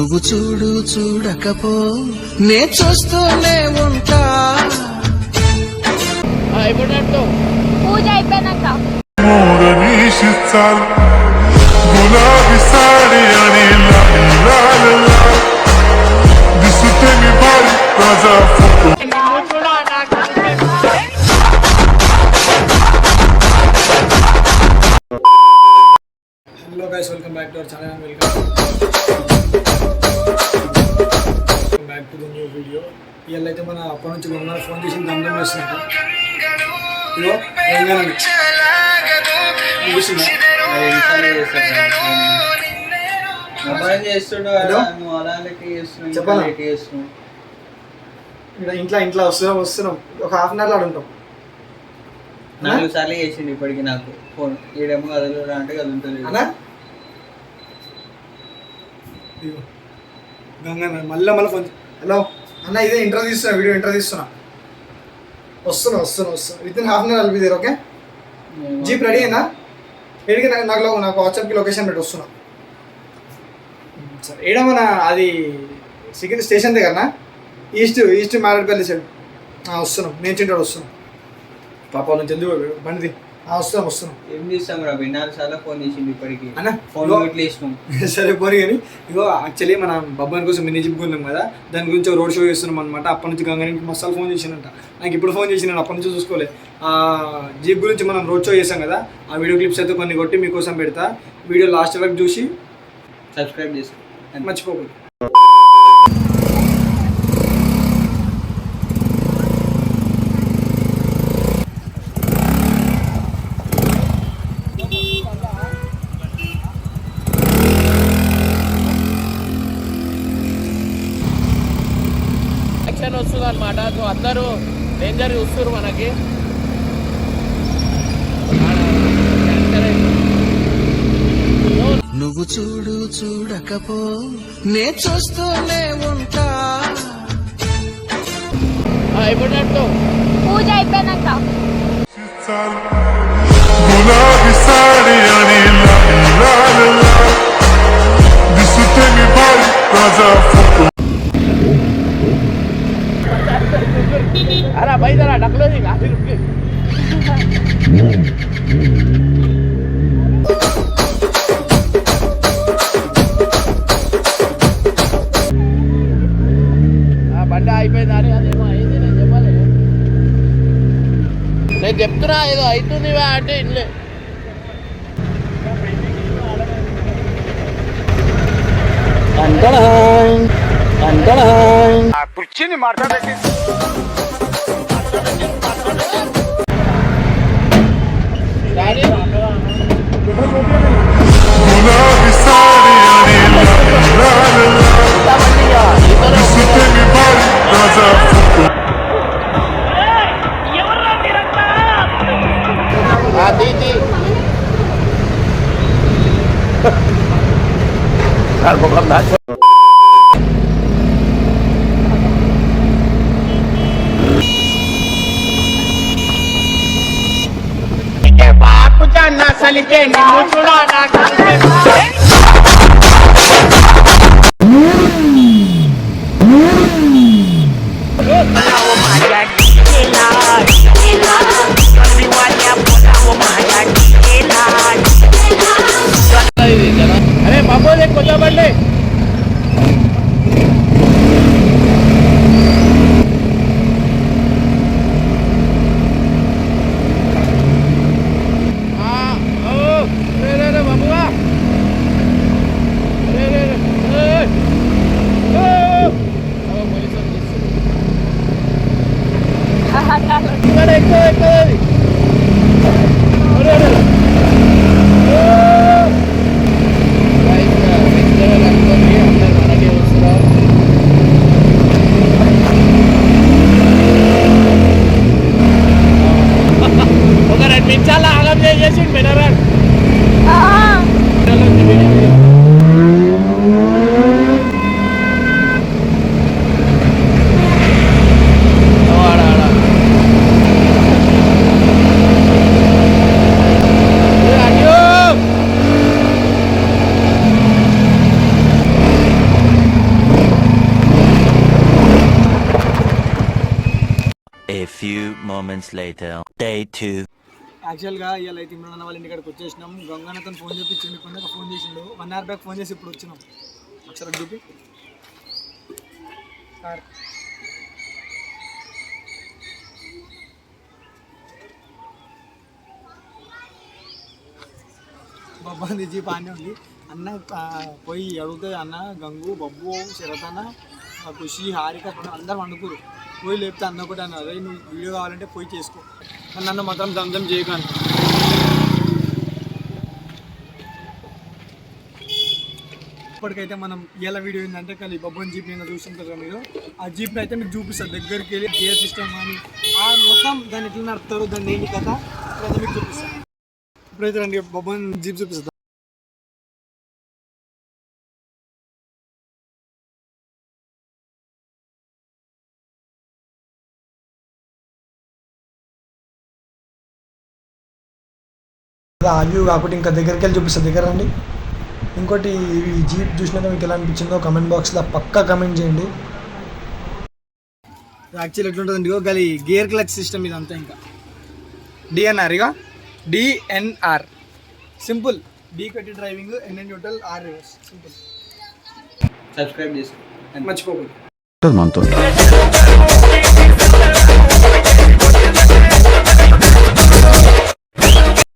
నువ్వు చూడు చూడకపో నే చూస్తూనే ఉంటా పూజ అయిపోయినాక గులాబీ సారీ అని దిసుతే మీ భారీ ఇవాళ అయితే మన అప్పటి నుంచి మన ఫోన్ చేసి దండం తెలంగాణ చేస్తున్నావు ఇక్కడ ఇంట్లో ఇంట్లో వస్తున్నాం వస్తున్నాం. ఒక హాఫ్ అన్ అవర్లో ఆడుంటాం. నాలుగు సార్లు చేసిండు ఇప్పటికి నాకు ఫోన్. ఈడేమో కదలరా అంటే కదులుతుంది అన్నా? ఇదిగో. గంగా మళ్ళీ మళ్ళీ ఫోన్ హలో? అన్న ఇదే ఇంటర్ తీస్తున్నా వీడియో ఇంటర్ తీస్తున్నా. వస్తున్నా వస్తున్నా వస్తున్నా. With in half an hour అల్పి ఓకే జీప్ రెడీ అయిందా ఏడికి నాకు నాకు లో- నాకు వాట్సాప్కి లొకేషన్ పెట్టి వస్తున్నా. సరే. ఏడా మన అది సికింద్ర స్టేషన్ దగ్గరనా ఈస్ట్ ఈస్ట్ మారేడుపల్లి సైడ్ వస్తున్నాం. నేను చింటాడు వస్తున్నాం. పాప నుంచి ఎందుకు బండిది ఆ, వస్తున్నాం వస్తున్నాం ఏం చేస్తాం రా? నాలుగు సార్లు ఫోన్ చేసిండు ఇప్పటికి. అన్న, ఫోన్. ఇట్లా సరే పోనీ కానీ ఇగో యాక్చువల్లీ మన బొబ్బాని కోసం మినీ జిప్ కొన్నాం కదా దాని గురించి రోడ్ షో చేస్తున్నాం అనమాట అప్పటి నుంచి గంగానికి మసాలా ఫోన్ చేసినంట నాకు ఇప్పుడు ఫోన్ చేసినాను అప్పటి నుంచి చూసుకోలే. ఆ జీప్ గురించి మనం రోడ్ షో చేసాం కదా ఆ వీడియో క్లిప్స్ అయితే కొన్ని కొట్టి మీకోసం పెడతా. వీడియో లాస్ట్ వరకు చూసి సబ్స్క్రైబ్ చేసుకో. మర్చిపోకూడదు. యాక్షన్ వస్తుంది అనమాట సో అందరూ డేంజర్ చూస్తారు మనకి. నువ్వు చూడు చూడకపో నే చూస్తూనే ఉంటా. ఇప్పుడు పూజ అయిపోయినాక. చెప్తున్నా ఏదో అవుతుంది అంటే ఇల్లే అరే బాబు కొత్త బండి ఆ, ఇక్కడ ఎక్కువ ఎక్కువ అది. రే, రే, రే. ఓ. Guys, uh, next few moments later. Day two. యాక్చువల్గా ఇవాళ అయితే ఇమ్రాన్ వాళ్ళ ఇంటికాడికి వచ్చేసినాం. గంగానతను ఫోన్ చేపించిండు కొన్ని ఫోన్ చేసిండు. వన్ అవర్ బ్యాక్ ఫోన్ చేసి ఇప్పుడు వచ్చినాం. ఒకసారి చూపి. సార్. బొబ్బంది జీప్ ఆనే ఉంది. అన్న పోయి అడుగుతుంది అన్న గంగు బొబ్బు శరత్ అన్న ఖుషి హారిక కొందరు అందరు వండుకురు పోయి లేపితే అన్న ఒకటి అన్న అదే నువ్వు వీడియో కావాలంటే పోయి చేసుకో. అని నన్ను మాత్రం దందం చేయకాను ఇప్పటికైతే మనం ఎలా వీడియో ఏంటంటే కానీ బొబ్బన్ జీప్ నేను చూస్తుంటారు కదా మీరు. ఆ జీప్ అయితే మీకు చూపిస్తారు దగ్గరికి వెళ్ళి గేర్ సిస్టమ్ కానీ ఆ మొత్తం దాన్ని ఎట్లా నడుపుతారు దాన్ని ఏంటి కథ? మీకు చూపిస్తాను ఇప్పుడైతే రండి బొబ్బన్ జీప్ చూపిస్తాను ఆ వ్యూ కాకుండా ఇంకా దగ్గరికి వెళ్ళి చూపిస్తా. దగ్గర రండి. ఇంకోటి ఈ జీప్ చూసినాక మీకు ఎలా అనిపించిందో కమెంట్ బాక్స్లో పక్కా కమెంట్ చేయండి. యాక్చువల్ ఎట్లుంటుందండి? గలి గేర్ క్లచ్ సిస్టమ్ ఇదంతా ఇంకా. డిఎన్ఆర్ ఇక డిఎన్ఆర్ సింపుల్ డి కట్టి driving NN neutral R reverse simple subscribe చేసుకో. మర్చిపోకూడదు. మనతో